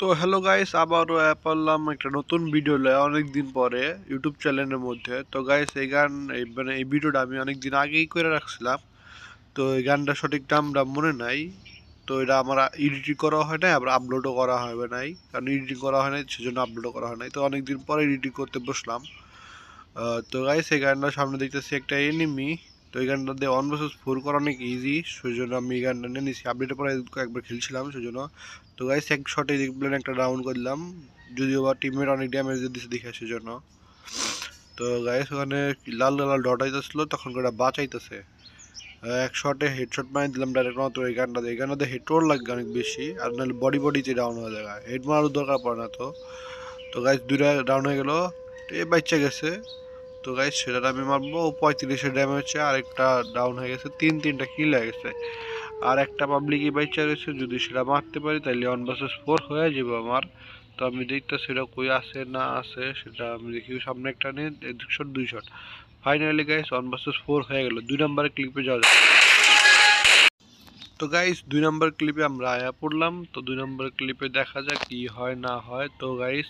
তো hello guys আবারও পারলাম একটা নতুন ভিডিও লয় অনেক দিন পরে ইউটিউব চ্যানেলের মধ্যে। তো গাইস এই গান মানে এই ভিডিওটা আমি অনেক দিন আগেই করে রাখছিলাম। তো এই গানটা সঠিক নামটা মনে নাই। তো এটা আমার এডিটিং করা হয় নাই, আবার আপলোডও করা হবে নাই। কারণ এডিটিং করা হয় নাই, সেজন্য আপলোডও করা হয় নাই। তো অনেক দিন পরে এডিটিং করতে বসলাম। তো গাইস এই গানটা সামনে দেখতেছি একটা এনিমি তো এই গানটা দিয়ে ওয়ান ভার্সেস ফোর করা অনেক ইজি সেই জন্য আমি এই গানটা নিয়ে নিছি। আপডেটের পরে একবার খেলছিলাম সেই জন্য তো গাইস এক শটে দেখলেন, একটা রাউন্ড করলাম যদিও বা টিমের অনেক ড্যামেজ দিচ্ছে দেখে সেই জন্য তো গাইস ওখানে লাল লাল ডট আইতেছিল, তখন করে বাঁচাইতেছে এক শটে হেডশট মারি দিলাম ডাইরেক্ট মাত্র এই গানটাতে এই গানটাতে হেডটোর লাগবে অনেক বেশি, আর নাহলে বডি বডিতে ডাউন হয়ে যায়। হেড মারার দরকার পড়ে না তো। তো গাইস দুইটা ডাউন হয়ে গেল এ বাচ্চা গেছে। তো গাইস সেটা আমি মারবো। পঁয়ত্রিশের ড্যামেজ আর একটা ডাউন হয়ে গেছে, তিন তিনটা কিল হয়ে গেছে। আর একটা পাবলিকই বাইচা রয়েছে, যদি সেটা মারতে পারি তাহলে ওয়ান ভার্সেস ফোর হয়ে যাবে আমার। তো আমি দেখতে সেটা কই আছে, না আছে, সেটা আমি দেখি সামনে একটা নিয়ে এক শট দুই shot finally guys one versus four হয়ে গেল। দুই নম্বরের ক্লিপে যাওয়া যাক। তো গাইস দুই নম্বর ক্লিপে আমরা আয়া পড়লাম। তো দুই নম্বর ক্লিপে দেখা যাক কি হয়, না হয়। তো গাইস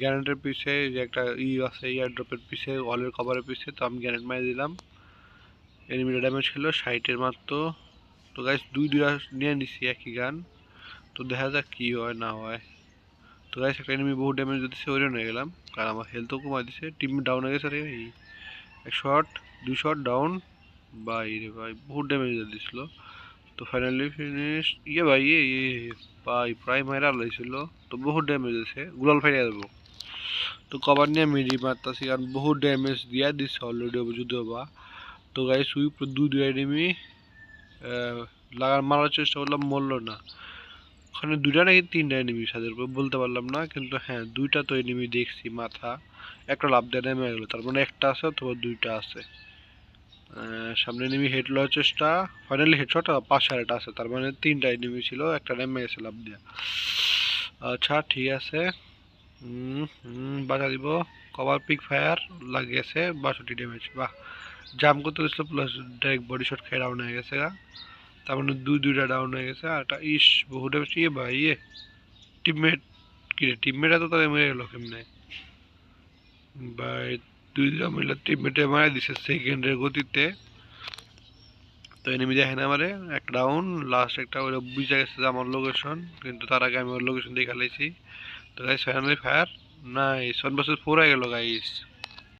গ্যানেটের পিছে যে একটা ই আছে ইয়ার ড্রপের পিছে ওয়ালের কভারের পিছে তো আমি গ্যানেট মারি দিলাম। এনিমিটা ড্যামেজ ছিল ষাটের মাত্র। তো গাইস দুই দুইটা নিয়ে নিছি, একই গান তো দেখা যাক কি হয়, না হয়। তো গাইস একটা এনিমি বহু ড্যামেজ দিচ্ছে ওই হয়ে গেলাম। কারণ আমার হেলথও কমাই দিছে। টিম ডাউন হয়ে গেছে রে এক শট দুই শট ডাউন ভাই রে ভাই, বহুত ড্যামেজ দিছিল। তো ফাইনালি ফিনিশ ইয়ে ভাই ইয়ে ভাই প্রায় মাইরা লাইছিল, তো বহুত ড্যামেজ আছে, গুলাল ফাইরা দেবো। তো কভার নিয়ে মিডি মারতাছি, কারণ বহুত ড্যামেজ দিয়া দিচ্ছে অলরেডি যদিও বা তো গাইস সুইপ দুই দুই এনিমি লাগার মারার চেষ্টা করলাম, মরলো না। ওখানে দুইটা নাকি তিনটা এনিমি সাদের উপর বলতে পারলাম না, কিন্তু হ্যাঁ দুইটা তো এনিমি দেখছি মাথা। একটা লাভ দেয় নেমে গেলো তার মানে একটা আছে অথবা দুইটা আছে। সামনে এনিমি হেড লওয়ার চেষ্টা ফাইনালি হেডশট পাশে আরেকটা আছে, তার মানে তিনটা এনিমি ছিল একটা নেমে গেছে লাভ দিয়া। আচ্ছা ঠিক আছে। বাধা দিব। কভার পিক ফায়ার লাগিয়েছে, বাষট্টি ড্যামেজ বাহ জাম করতে গেছিল প্লাস ডাইরেক্ট বডি শট খেয়ে ডাউন হয়ে গেছে গা তার মানে দুই, দুইটা ডাউন হয়ে গেছে, আর একটা ইস বহু ড্যামেজ ইয়ে ভাই ইয়ে। টিমমেট কি রে টিমমেট এত তাদের মেরে গেল কেমনে? ভাই দুই দুটা মিলে টিমমেটে মারা দিছে সেকেন্ডের গতিতে। তো এনিমি দেখে না আমারে এক ডাউন লাস্ট একটা ওই বুঝে গেছে যে আমার লোকেশন কিন্তু তার আগে আমি ওর লোকেশন দিয়ে খেলেছি তো guys finally fire nice one বছর ফোর হয়ে গেল গাইস